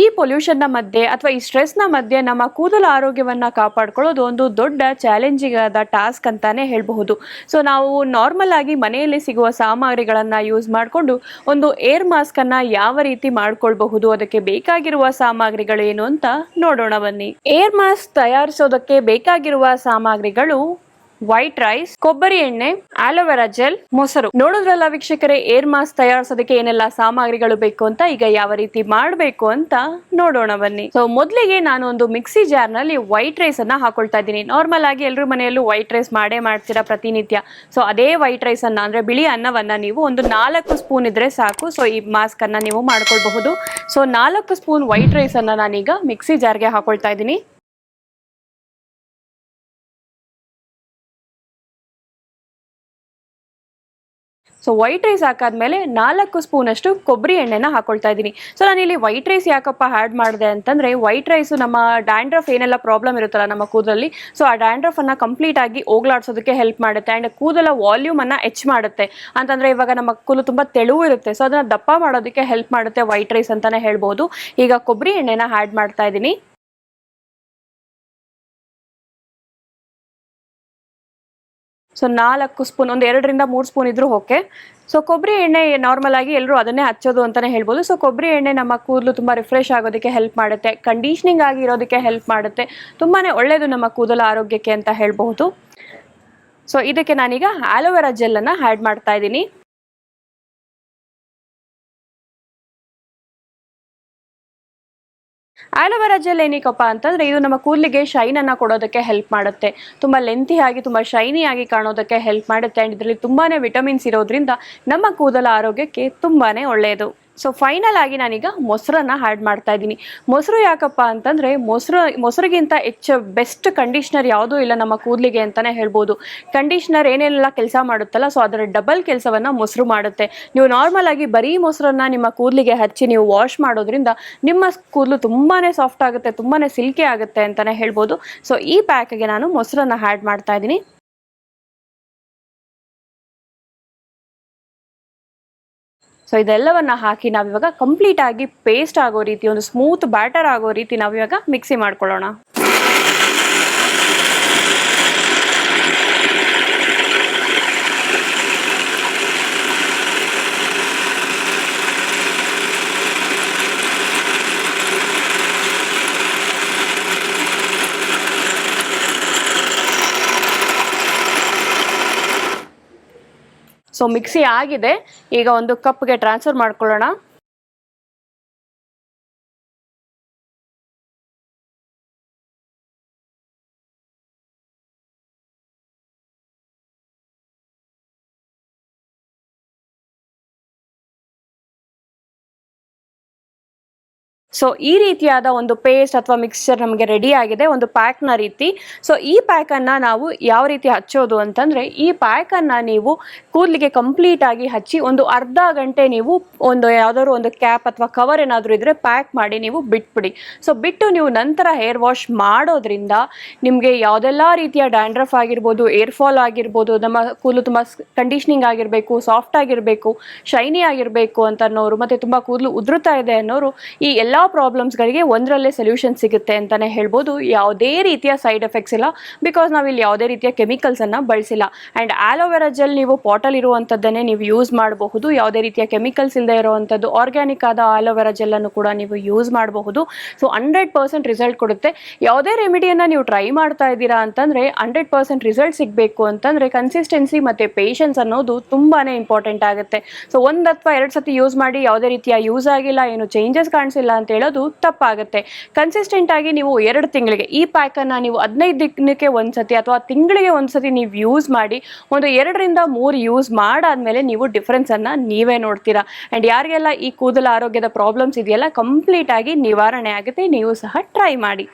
ಈ ಪೊಲ್ಯೂಷನ್ನ ಮಧ್ಯೆ ಅಥವಾ ಈ ಸ್ಟ್ರೆಸ್ನ ಮಧ್ಯೆ ನಮ್ಮ ಕೂದಲ ಆರೋಗ್ಯವನ್ನ ಕಾಪಾಡ್ಕೊಳ್ಳೋದು ಒಂದು ದೊಡ್ಡ ಚಾಲೆಂಜಿಂಗ್ ಆದ ಟಾಸ್ಕ್ ಅಂತಾನೆ ಹೇಳಬಹುದು. ಸೊ ನಾವು ನಾರ್ಮಲ್ ಆಗಿ ಮನೆಯಲ್ಲಿ ಸಿಗುವ ಸಾಮಗ್ರಿಗಳನ್ನ ಯೂಸ್ ಮಾಡಿಕೊಂಡು ಒಂದು ಏರ್ ಮಾಸ್ಕ್ ಅನ್ನ ಯಾವ ರೀತಿ ಮಾಡ್ಕೊಳ್ಬಹುದು, ಅದಕ್ಕೆ ಬೇಕಾಗಿರುವ ಸಾಮಗ್ರಿಗಳೇನು ಅಂತ ನೋಡೋಣ ಬನ್ನಿ. ಏರ್ ಮಾಸ್ಕ್ ತಯಾರಿಸೋದಕ್ಕೆ ಬೇಕಾಗಿರುವ ಸಾಮಗ್ರಿಗಳು ವೈಟ್ ರೈಸ್, ಕೊಬ್ಬರಿ ಎಣ್ಣೆ, ಆಲೋವೆರಾ ಜೆಲ್, ಮೊಸರು. ನೋಡಿದ್ರಲ್ಲ ವೀಕ್ಷಕರೇ, ಏರ್ ಮಾಸ್ಕ್ ತಯಾರಿಸೋದಕ್ಕೆ ಏನೆಲ್ಲ ಸಾಮಗ್ರಿಗಳು ಬೇಕು ಅಂತ ಈಗ ಯಾವ ರೀತಿ ಮಾಡಬೇಕು ಅಂತ ನೋಡೋಣ ಬನ್ನಿ. ಸೊ ಮೊದಲಿಗೆ ನಾನು ಒಂದು ಮಿಕ್ಸಿ ಜಾರ್ನಲ್ಲಿ ವೈಟ್ ರೈಸ್ ಅನ್ನ ಹಾಕೊಳ್ತಾ ಇದ್ದೀನಿ. ನಾರ್ಮಲ್ ಆಗಿ ಎಲ್ಲರೂ ಮನೆಯಲ್ಲೂ ವೈಟ್ ರೈಸ್ ಮಾಡೇ ಮಾಡ್ತೀರಾ ಪ್ರತಿನಿತ್ಯ. ಸೊ ಅದೇ ವೈಟ್ ರೈಸ್ ಅನ್ನ ಅಂದ್ರೆ ಬಿಳಿ ಅನ್ನವನ್ನ ನೀವು ಒಂದು ನಾಲ್ಕು ಸ್ಪೂನ್ ಇದ್ರೆ ಸಾಕು. ಸೊ ಈ ಮಾಸ್ಕ್ ಅನ್ನ ನೀವು ಮಾಡ್ಕೊಳ್ಬಹುದು. ಸೊ ನಾಲ್ಕು ಸ್ಪೂನ್ ವೈಟ್ ರೈಸ್ ಅನ್ನ ನಾನೀಗ ಮಿಕ್ಸಿ ಜಾರ್ಗೆ ಹಾಕೊಳ್ತಾ ಇದ್ದೀನಿ. ಸೊ ವೈಟ್ ರೈಸ್ ಹಾಕಾದ್ಮೇಲೆ ನಾಲ್ಕು ಸ್ಪೂನಷ್ಟು ಕೊಬ್ಬರಿ ಎಣ್ಣೆನ ಹಾಕೊಳ್ತಾ ಇದ್ದೀನಿ. ಸೊ ನಾನು ಇಲ್ಲಿ ವೈಟ್ ರೈಸ್ ಯಾಕಪ್ಪ ಆ್ಯಡ್ ಮಾಡಿದೆ ಅಂತಂದ್ರೆ ವೈಟ್ ರೈಸು ನಮ್ಮ ಡ್ಯಾಂಡ್ರಫ್ ಏನೆಲ್ಲ ಪ್ರಾಬ್ಲಮ್ ಇರುತ್ತಲ್ಲ ನಮ್ಮ ಕೂದಲಲ್ಲಿ ಸೊ ಆ ಡ್ಯಾಂಡ್ರಫ್ ಅನ್ನ ಕಂಪ್ಲೀಟ್ ಆಗಿ ಹೋಗ್ಲಾಡ್ಸೋದಕ್ಕೆ ಹೆಲ್ಪ್ ಮಾಡುತ್ತೆ. ಅಂಡ್ ಕೂದಲ ವಾಲ್ಯೂಮನ್ನು ಹೆಚ್ಚು ಮಾಡುತ್ತೆ. ಅಂತಂದ್ರೆ ಇವಾಗ ನಮ್ಮ ಕೂದಲು ತುಂಬಾ ತೆಳುವು ಇರುತ್ತೆ ಸೊ ಅದನ್ನ ದಪ್ಪ ಮಾಡೋದಕ್ಕೆ ಹೆಲ್ಪ್ ಮಾಡುತ್ತೆ ವೈಟ್ ರೈಸ್ ಅಂತಾನೆ ಹೇಳ್ಬೋದು. ಈಗ ಕೊಬ್ಬರಿ ಎಣ್ಣೆನ ಆ್ಯಡ್ ಮಾಡ್ತಾ ಇದ್ದೀನಿ. ಸೊ ನಾಲ್ಕು ಸ್ಪೂನ್ ಒಂದು ಎರಡರಿಂದ ಮೂರು ಸ್ಪೂನ್ ಇದ್ರೂ ಓಕೆ ಸೊ ಕೊಬ್ಬರಿ ಎಣ್ಣೆ ನಾರ್ಮಲ್ ಆಗಿ ಎಲ್ಲರೂ ಅದನ್ನೇ ಹಚ್ಚೋದು ಅಂತಾನೆ ಹೇಳ್ಬೋದು. ಸೊ ಕೊಬ್ಬರಿ ಎಣ್ಣೆ ನಮ್ಮ ಕೂದಲು ತುಂಬ ರಿಫ್ರೆಶ್ ಆಗೋದಕ್ಕೆ ಹೆಲ್ಪ್ ಮಾಡುತ್ತೆ ಕಂಡೀಷ್ನಿಂಗ್ ಆಗಿ ಇರೋದಕ್ಕೆ ಹೆಲ್ಪ್ ಮಾಡುತ್ತೆ ತುಂಬಾ ಒಳ್ಳೆಯದು ನಮ್ಮ ಕೂದಲ ಆರೋಗ್ಯಕ್ಕೆ ಅಂತ ಹೇಳ್ಬಹುದು. ಸೊ ಇದಕ್ಕೆ ನಾನೀಗ ಆಲೋವೆರಾ ಜೆಲ್ಲನ್ನು ಆ್ಯಡ್ ಮಾಡ್ತಾ ಇದ್ದೀನಿ. ಆಲೋವೆರಾ ಜೆಲ್ ಏನಕ್ಕಪ್ಪ ಅಂತಂದ್ರೆ ಇದು ನಮ್ಮ ಕೂದಲಿಗೆ ಶೈನ್ ಅನ್ನ ಕೊಡೋದಕ್ಕೆ ಹೆಲ್ಪ್ ಮಾಡುತ್ತೆ. ತುಂಬಾ ಲೆಂತಿ ಆಗಿ, ತುಂಬಾ ಶೈನಿ ಆಗಿ ಕಾಣೋದಕ್ಕೆ ಹೆಲ್ಪ್ ಮಾಡುತ್ತೆ. ಅಂಡ್ ಇದರಲ್ಲಿ ತುಂಬಾನೇ ವಿಟಮಿನ್ಸ್ ಇರೋದ್ರಿಂದ ನಮ್ಮ ಕೂದಲ ಆರೋಗ್ಯಕ್ಕೆ ತುಂಬಾನೇ ಒಳ್ಳೆಯದು ಸೊ ಫೈನಲ್ ಆಗಿ ನಾನೀಗ ಮೊಸರನ್ನ ಆ್ಯಡ್ ಮಾಡ್ತಾ ಇದ್ದೀನಿ. ಮೊಸರು ಯಾಕಪ್ಪ ಅಂತಂದ್ರೆ, ಮೊಸರು, ಮೊಸರಿಗಿಂತ ಹೆಚ್ಚು ಬೆಸ್ಟ್ ಕಂಡೀಷ್ನರ್ ಯಾವುದೂ ಇಲ್ಲ ನಮ್ಮ ಕೂದಲಿಗೆ ಅಂತಾನೆ ಹೇಳ್ಬೋದು. ಕಂಡೀಷ್ನರ್ ಏನೇನೆಲ್ಲ ಕೆಲಸ ಮಾಡುತ್ತಲ್ಲ ಸೊ ಅದರ ಡಬಲ್ ಕೆಲಸವನ್ನ ಮೊಸರು ಮಾಡುತ್ತೆ. ನೀವು ನಾರ್ಮಲ್ ಆಗಿ ಬರೀ ಮೊಸರನ್ನ ನಿಮ್ಮ ಕೂದಲಿಗೆ ಹಚ್ಚಿ ನೀವು ವಾಶ್ ಮಾಡೋದ್ರಿಂದ ನಿಮ್ಮ ಕೂದಲು ತುಂಬಾನೇ ಸಾಫ್ಟ್ ಆಗುತ್ತೆ, ತುಂಬಾನೇ ಸಿಲ್ಕಿ ಆಗುತ್ತೆ ಅಂತಾನೆ ಹೇಳ್ಬೋದು. ಸೊ ಈ ಪ್ಯಾಕ್ಗೆ ನಾನು ಮೊಸರನ್ನ ಆ್ಯಡ್ ಮಾಡ್ತಾ ಇದ್ದೀನಿ. ಸೊ ಇದೆಲ್ಲವನ್ನ ಹಾಕಿ ನಾವಿವಾಗ ಕಂಪ್ಲೀಟ್ ಆಗಿ ಪೇಸ್ಟ್ ಆಗೋ ರೀತಿ, ಒಂದು ಸ್ಮೂತ್ ಬ್ಯಾಟರ್ ಆಗೋ ರೀತಿ ನಾವಿವಾಗ ಮಿಕ್ಸಿ ಮಾಡ್ಕೊಳ್ಳೋಣ. ಸೊ ಮಿಕ್ಸಿ ಆಗಿದೆ. ಈಗ ಒಂದು ಕಪ್ಗೆ ಟ್ರಾನ್ಸ್ಫರ್ ಮಾಡ್ಕೊಳ್ಳೋಣ. ಸೊ ಈ ರೀತಿಯಾದ ಒಂದು ಪೇಸ್ಟ್ ಅಥವಾ ಮಿಕ್ಸ್ಚರ್ ನಮಗೆ ರೆಡಿ ಆಗಿದೆ, ಒಂದು ಪ್ಯಾಕ್ನ ರೀತಿ. ಸೊ ಈ ಪ್ಯಾಕನ್ನು ನಾವು ಯಾವ ರೀತಿ ಹಚ್ಚೋದು ಅಂತಂದರೆ, ಈ ಪ್ಯಾಕನ್ನು ನೀವು ಕೂದಲಿಗೆ ಕಂಪ್ಲೀಟ್ ಆಗಿ ಹಚ್ಚಿ ಒಂದು ಅರ್ಧ ಗಂಟೆ ನೀವು ಒಂದು ಯಾವುದಾದ್ರು ಒಂದು ಕ್ಯಾಪ್ ಅಥವಾ ಕವರ್ ಏನಾದರೂ ಇದ್ದರೆ ಪ್ಯಾಕ್ ಮಾಡಿ ನೀವು ಬಿಟ್ಬಿಡಿ. ಸೊ ಬಿಟ್ಟು ನೀವು ನಂತರ ಹೇರ್ ವಾಶ್ ಮಾಡೋದ್ರಿಂದ ನಿಮಗೆ ಯಾವುದೆಲ್ಲ ರೀತಿಯ ಡ್ಯಾಂಡ್ರಫ್ ಆಗಿರ್ಬೋದು ಏರ್ ಫಾಲ್ ಆಗಿರ್ಬೋದು, ನಮ್ಮ ಕೂದಲು ತುಂಬ ಕಂಡೀಷ್ನಿಂಗ್ ಆಗಿರಬೇಕು ಸಾಫ್ಟ್ ಆಗಿರಬೇಕು ಶೈನಿ ಆಗಿರಬೇಕು ಅಂತ ಅನ್ನೋರು, ಮತ್ತು ತುಂಬ ಕೂದಲು ಉದುರುತ್ತಾ ಇದೆ ಅನ್ನೋರು, ಈ ಎಲ್ಲ ಪ್ರಾಬ್ಲಮ್ಸ್ಗಳಿಗೆ ಒಂದರಲ್ಲೇ ಸೊಲ್ಯೂಷನ್ ಸಿಗುತ್ತೆ ಅಂತಾನೆ ಹೇಳ್ಬೋದು. ಯಾವುದೇ ರೀತಿಯ ಸೈಡ್ ಎಫೆಕ್ಟ್ಸ್ ಇಲ್ಲ. ಬಿಕಾಸ್ ಇಲ್ಲಿ ಯಾವುದೇ ರೀತಿಯ ಕೆಮಿಕಲ್ಸನ್ನು ಬಳಸಿಲ್ಲ. ಆ್ಯಂಡ್ ಆಲೋವೆರಾ ಜೆಲ್ ನೀವು ಪಾಟಲ್ ಇರುವಂಥದ್ದನ್ನೇ ನೀವು ಯೂಸ್ ಮಾಡಬಹುದು. ಯಾವುದೇ ರೀತಿಯ ಕೆಮಿಕಲ್ಸ್ ಇಲ್ಲದೆ ಇರುವಂಥದ್ದು ಆರ್ಗ್ಯಾನಿಕ್ ಆದ ಆಲೋವೆರಾ ಜೆಲ್ಲನ್ನು ಕೂಡ ನೀವು ಯೂಸ್ ಮಾಡಬಹುದು. ಸೊ ಹಂಡ್ರೆಡ್ ಪರ್ಸೆಂಟ್ ರಿಸಲ್ಟ್ ಕೊಡುತ್ತೆ. ಯಾವುದೇ ರೆಮಿಡಿಯನ್ನು ನೀವು ಟ್ರೈ ಮಾಡ್ತಾ ಇದ್ದೀರಾ ಅಂತಂದರೆ ಹಂಡ್ರೆಡ್ ಪರ್ಸೆಂಟ್ ರಿಸಲ್ಟ್ ಸಿಗಬೇಕು ಅಂತಂದರೆ ಕನ್ಸಿಸ್ಟೆನ್ಸಿ ಮತ್ತು ಪೇಷನ್ಸ್ ಅನ್ನೋದು ತುಂಬಾ ಇಂಪಾರ್ಟೆಂಟ್ ಆಗುತ್ತೆ. ಸೊ ಒಂದು ಅಥವಾ ಎರಡು ಸತಿ ಯೂಸ್ ಮಾಡಿ, ಯಾವುದೇ ರೀತಿಯ ಯೂಸ್ ಆಗಿಲ್ಲ, ಏನು ಚೇಂಜಸ್ ಕಾಣಿಸಿಲ್ಲ ಅಂತ ಹೇಳೋದು ತಪ್ಪಾಗುತ್ತೆ. ಕನ್ಸಿಸ್ಟೆಂಟ್ ಆಗಿ ನೀವು ಎರಡು ತಿಂಗಳಿಗೆ, ಈ ಪ್ಯಾಕನ್ನು ನೀವು ಹದಿನೈದು ದಿನಕ್ಕೆ ಒಂದ್ಸತಿ ಅಥವಾ ತಿಂಗಳಿಗೆ ಒಂದ್ಸತಿ ನೀವು ಯೂಸ್ ಮಾಡಿ, ಒಂದು ಎರಡರಿಂದ ಮೂರು ಯೂಸ್ ಮಾಡಾದ್ಮೇಲೆ ನೀವು ಡಿಫ್ರೆನ್ಸನ್ನು ನೀವೇ ನೋಡ್ತೀರಾ. ಆ್ಯಂಡ್ ಯಾರಿಗೆಲ್ಲ ಈ ಕೂದಲ ಆರೋಗ್ಯದ ಪ್ರಾಬ್ಲಮ್ಸ್ ಇದೆಯಲ್ಲ ಕಂಪ್ಲೀಟ್ ಆಗಿ ನಿವಾರಣೆ ಆಗುತ್ತೆ, ನೀವು ಸಹ ಟ್ರೈ ಮಾಡಿ.